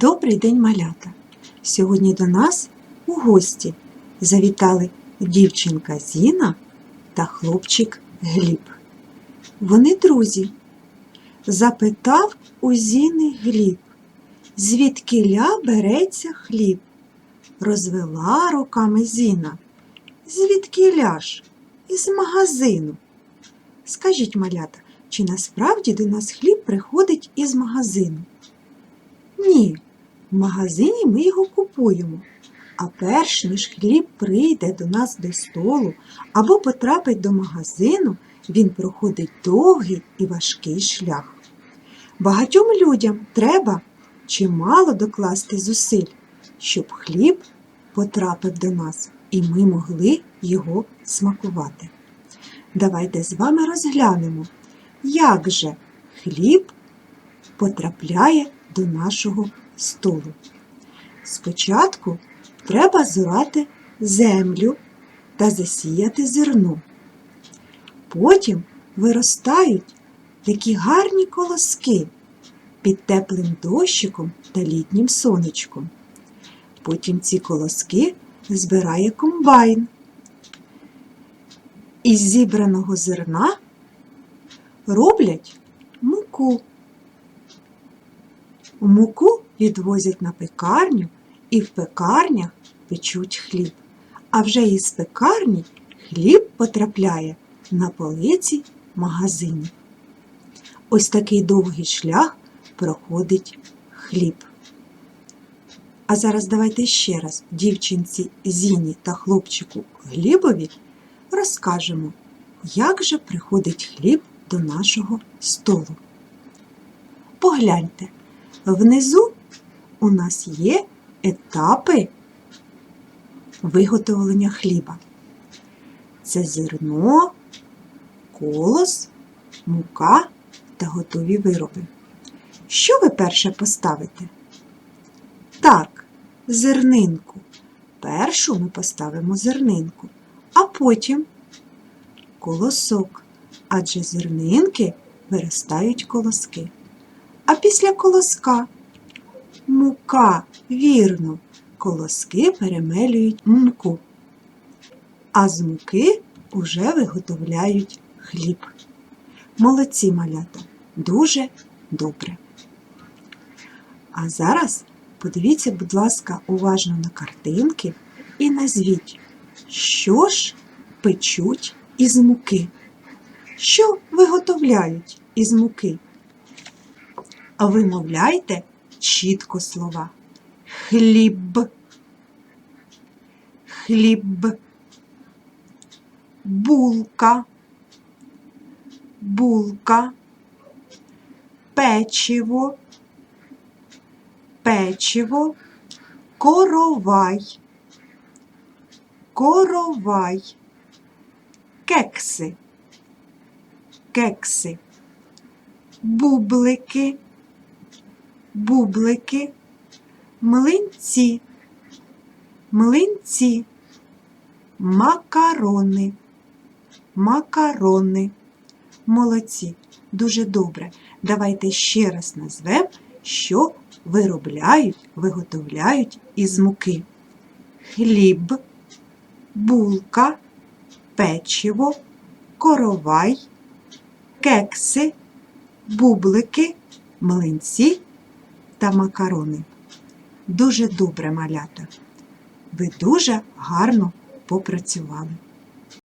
Добрий день, малята! Сьогодні до нас у гості завітали дівчинка Зіна та хлопчик Гліб. Вони друзі. Запитав у Зіни Гліб, звідкиля береться хліб? Розвела руками Зіна. Звідкиля ж? Із магазину. Скажіть, малята, чи насправді до нас хліб приходить із магазину? Ні, в магазині ми його купуємо. А перш ніж хліб прийде до нас до столу або потрапить до магазину, він проходить довгий і важкий шлях. Багатьом людям треба чимало докласти зусиль, щоб хліб потрапив до нас і ми могли його смакувати. Давайте з вами розглянемо, як же хліб потрапляє до нашого столу. Спочатку треба зорати землю та засіяти зерно. Потім виростають такі гарні колоски під теплим дощиком та літнім сонечком. Потім ці колоски збирає комбайн. Із зібраного зерна роблять муку. Муку відвозять на пекарню і в пекарнях печуть хліб. А вже із пекарні хліб потрапляє на полиці магазинів. Ось такий довгий шлях проходить хліб. А зараз давайте ще раз дівчинці Зіні та хлопчику Глібові розкажемо, як же приходить хліб до нашого столу. Погляньте, внизу у нас є етапи виготовлення хліба. Це зерно, колос, мука та готові вироби. Що ви перше поставите? Так, зернинку. Першу ми поставимо зернинку, а потім колосок, адже зернинки виростають колоски. А після колоска мука, вірно, колоски перемелюють муку, а з муки уже виготовляють хліб. Молодці малята, дуже добре. А зараз подивіться, будь ласка, уважно на картинки і назвіть, що ж печуть із муки. Що виготовляють із муки? Вимовляйте чітко слова. Хліб. Хліб. Булка. Булка. Печиво. Печиво. Коровай. Коровай. Кекси. Кекси. Бублики бублики, млинці, млинці, макарони, макарони. Молодці, дуже добре. Давайте ще раз назвемо, що виробляють, виготовляють із муки. Хліб, булка, печиво, коровай, кекси, бублики, млинці та макарони. Дуже добре малята. Ви дуже гарно попрацювали.